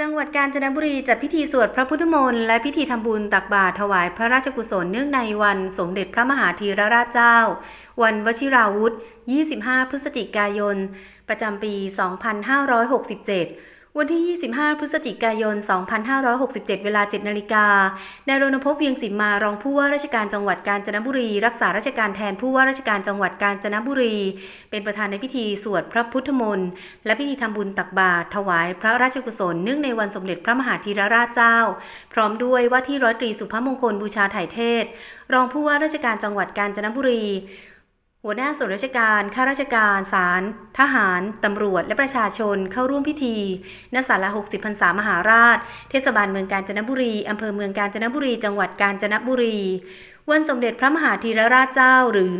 จังหวัดกาญจนบุรีจัดพิธีสวดพระพุทธมนต์และพิธีทำบุญตักบาตรถวายพระราชกุศลเนื่องในวันสมเด็จพระมหาธีรราชเจ้า วันวชิราวุธ 25 พฤศจิกายน ประจำปี 2567 วันที่ 25 พฤศจิกายน 2567 เวลา 7 นาฬิกา นายรณพเวียงสิมมารองผู้ว่าราชการจังหวัดกาญจนบุรี รักษาราชการแทนผู้ว่าราชการจังหวัดกาญจนบุรี เป็นประธานในพิธีสวดพระพุทธมนต์ และพิธีทำบุญตักบาตรถวายพระราชกุศลเนื่องในวันสมเด็จพระมหาธีรราชเจ้า พร้อมด้วยว่าที่ร้อยตรีสุภมงคลบูชาไถ่เทศ รองผู้ว่าราชการจังหวัดกาญจนบุรี หัวหน้าส่วนราชการ ข้าราชการ ศาล ทหาร ตำรวจ และประชาชนเข้าร่วมพิธีณศาลา60พรรษามหาราช เทศบาลเมืองกาญจนบุรี อำเภอเมืองกาญจนบุรี จังหวัดกาญจนบุรี วันสมเด็จพระมหาธีรราชเจ้า หรือ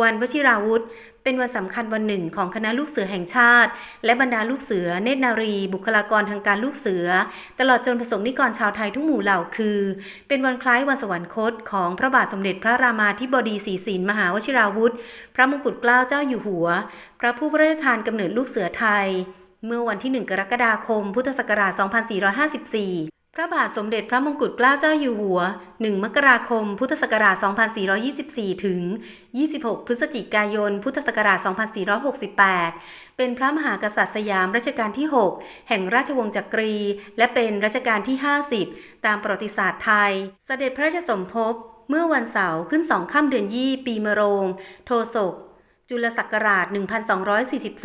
วันวชิราวุธ เป็นวันสำคัญวันหนึ่งของคณะลูกเสือแห่งชาติ และบรรดาลูกเสือเนตรนารี บุคลากรทางการลูกเสือ ตลอดจนประสงค์นิกรชาวไทยทุกหมู่เหล่าคือ เป็นวันคล้ายวันสวรรคตของพระบาทสมเด็จพระรามาธิบดีศรีสินมหาวชิราวุธ พระมงกุฎเกล้าเจ้าอยู่หัว พระผู้พระราชทานกำเนิดลูกเสือไทย เมื่อวันที่ 1 กรกฎาคม พุทธศักราช 2454 พระบาทสมเด็จพระมงกุฎเกล้าเจ้าอยู่หัว 1 มกราคม พุทธศักราช 2424 ถึง 26 พฤศจิกายน พุทธศักราช 2468 เป็นพระมหากษัตริย์สยามรัชกาลที่ 6 แห่งราชวงศ์จักรี และเป็นรัชกาลที่ 50 ตามประวัติศาสตร์ไทย เสด็จพระราชสมภพ เมื่อวันเสาร์ขึ้นสองค่ำเดือนยี่ปีมะโรง โทศก จุลศักราช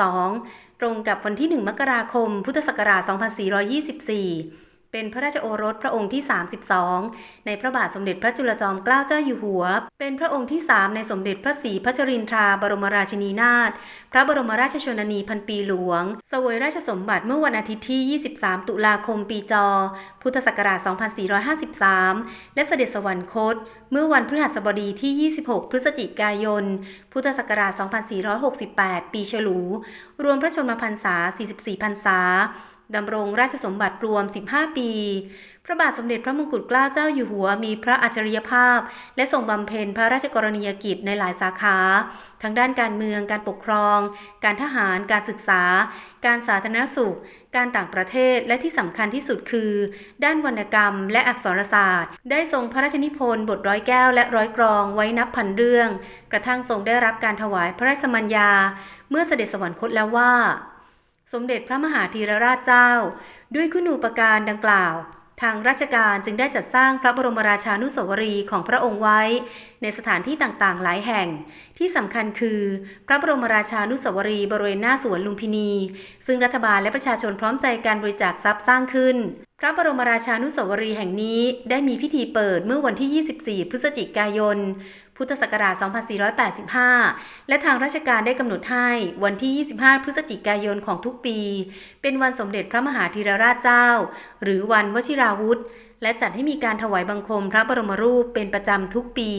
1242 ตรงกับวันที่ 1 มกราคม พุทธศักราช 2424 เป็นพระราชโอรสพระองค์ที่ 32 ในพระบาทสมเด็จพระจุลจอมเกล้าเจ้าอยู่หัว เป็นพระองค์ที่ 3 ในสมเด็จพระศรีพัชรินทราบรมราชินีนาถ พระบรมราชชนนีพันปีหลวงเสวยราชสมบัติเมื่อวันอาทิตย์ที่ 23 ตุลาคมปีจอ พุทธศักราช 2453 และเสด็จสวรรคต เมื่อวันพฤหัสบดีที่ 26 พฤศจิกายน พุทธศักราช 2468 ปีฉลู รวมพระชนมพรรษา 44 พรรษา ดำรงราชสมบัติรวม 15 ปี พระบาทสมเด็จพระมงกุฎเกล้าเจ้าอยู่หัวมีพระอัจฉริยภาพ และทรงบำเพ็ญพระราชกรณียกิจในหลายสาขา ทั้งด้านการเมือง การปกครอง การทหาร การศึกษา การสาธารณสุข การต่างประเทศ และที่สำคัญที่สุดคือ ด้านวรรณกรรม และอักษรศาสตร์ ได้ทรงพระราชนิพนธ์บทร้อยแก้วและร้อยกรองไว้นับพันเรื่อง กระทั่งทรงได้รับการถวายพระราชมัญญา เมื่อเสด็จสวรรคตแล้วว่า สมเด็จพระมหาธีรราชเจ้า ด้วยคุณูปการดังกล่าว ทางราชการจึงได้จัดสร้างพระบรมราชานุสาวรีย์ของพระองค์ไว้ ในสถานที่ต่างๆ หลายแห่ง ที่สำคัญคือ พระบรมราชานุสาวรีย์บริเวณหน้าสวนลุมพินี ซึ่งรัฐบาลและประชาชนพร้อมใจการบริจาคทรัพย์สร้างขึ้น พระบรมราชานุสาวรีย์แห่งนี้ได้มีพิธีเปิดเมื่อวันที่ 24 พฤศจิกายน พุทธศักราช 2485 และทางราชการได้กำหนดให้วันที่ 25 พฤศจิกายนของทุกปี เป็นวันสมเด็จพระมหาธีรราชเจ้า หรือวันวชิราวุธ และจัดให้มีการถวายบังคมพระบรมรูปเป็นประจำทุกปี